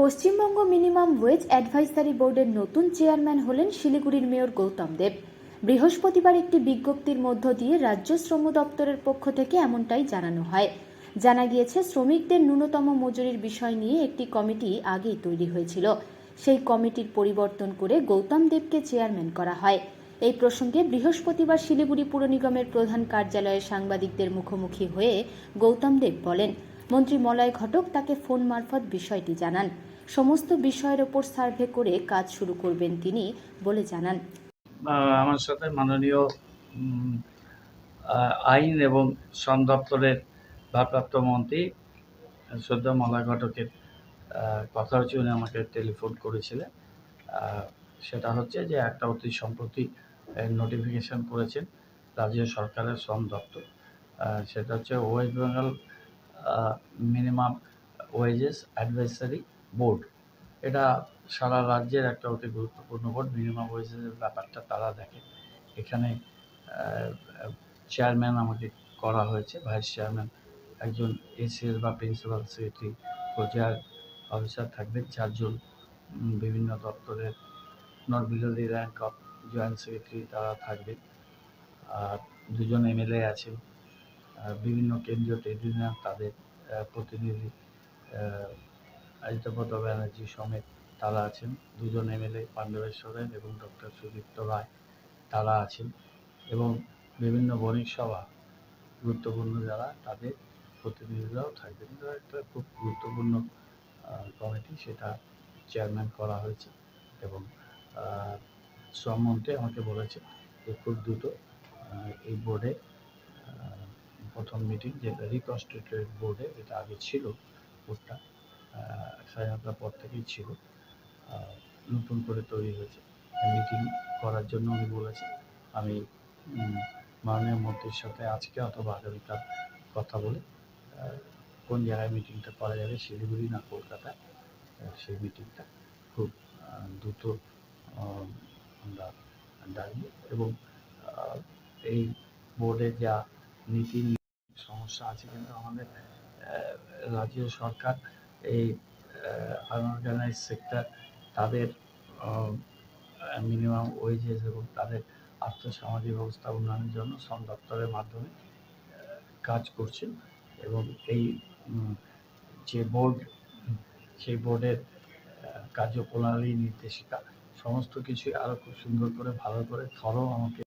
Paschimbanga minimum wedge advisory বোর্ডের নতুন chairman হলেন শিলিগুড়ির মেয়র গৌতম দেব। বৃহস্পতিবার একটি বিজ্ঞপ্তির মধ্য দিয়ে রাজ্য শ্রম দপ্তরের পক্ষ থেকে এমনটাই জানানো হয়। জানা গিয়েছে, শ্রমিকদের ন্যূনতম মজুরির বিষয় নিয়ে একটি কমিটি আগেই তৈরি হয়েছিল। সেই কমিটির পরিবর্তন করে গৌতম দেবকে চেয়ারম্যান করা হয়। এই প্রসঙ্গে বৃহস্পতিবার শিলিগুড়ি পুর নিগমের প্রধান কার্যালয়ে সাংবাদিকদের মুখোমুখি হয়ে গৌতম দেব বলেন মন্ত্রী মলয় ঘটক তাকে ফোন মারফত বিষয়টি জানান। সমস্ত বিষয়ের ওপর সার্ভে করে কাজ শুরু করবেন তিনি বলে জানান। আমার সাথে মাননীয় আইন এবং শ্রম দপ্তরের ভারপ্রাপ্ত মন্ত্রী শ্রদ্ধা মলয় ঘটকের কথা হচ্ছে উনি আমাকে টেলিফোন করেছিলেন। সেটা হচ্ছে যে একটা অতি সম্প্রতি নোটিফিকেশন করেছেন রাজ্য সরকারের শ্রম দপ্তর। সেটা হচ্ছে West Bengal minimum wages advisory board এটা সারা রাজ্যের একটা অতি গুরুত্বপূর্ণ বোর্ড মিনিমাম ওয়েজের ব্যাপারটা তারা দেখে। এখানে চেয়ারম্যান আমাকে করা হয়েছে ভাইস চেয়ারম্যান একজন এসিএস বা প্রিন্সিপাল সেক্রেটারি প্রচার অফিসার থাকবেন, চারজন বিভিন্ন দপ্তরের below the rank of joint secretary তারা থাকবেন। আর দুজন এমএলএ আছেন। বিভিন্ন কেন্দ্রীয় ট্রেড ইউনিয়ন তাদের প্রতিনিধি আহ, ব্যানার্জি সমেত তারা আছেন। দুজন এমএলএ পাণ্ডবের এবং ডক্টর সুদীপ্ত রায় তারা আছেন এবং বিভিন্ন বণিক সভা গুরুত্বপূর্ণ যারা তাদের প্রতিনিধিরাও থাকবেন। একটা খুব গুরুত্বপূর্ণ কমিটি সেটা চেয়ারম্যান করা হয়েছে এবং শ্রমমন্ত্রী আমাকে বলেছে যে খুব দ্রুত এই বোর্ডে প্রথম মিটিং যেটা রিকনস্টিটিউটেড বোর্ডে যেটা আগে ছিল বোর্ডটা স্বাধীনতার পর থেকেই ছিল। নতুন করে তৈরি হয়েছে। মিটিং করার জন্য উনি বলেছেন, আমি মাননীয় মন্ত্রীর সাথে আজকে অথবা আগামীকাল কথা বলে কোন জায়গায় মিটিংটা করা যাবে শিলিগুড়ি না কলকাতায় সেই মিটিংটা খুব দ্রুত আমরা ডাকবো। এবং এই বোর্ডের যা নীতি সমস্যা আছে কিন্তু আমাদের রাজ্য সরকার এই আনঅর্গানাইজ সেক্টর তাদের মিনিমাম ওয়েজেস এবং তাদের আর্থসামাজিক ব্যবস্থা উন্নয়নের জন্য শ্রম দপ্তরের মাধ্যমে কাজ করছেন এবং এই যে বোর্ড সেই বোর্ডের কার্যপ্রণালী, নির্দেশিকা, সমস্ত কিছুই আরও খুব সুন্দর করে, ভালো করে থরো আমাকে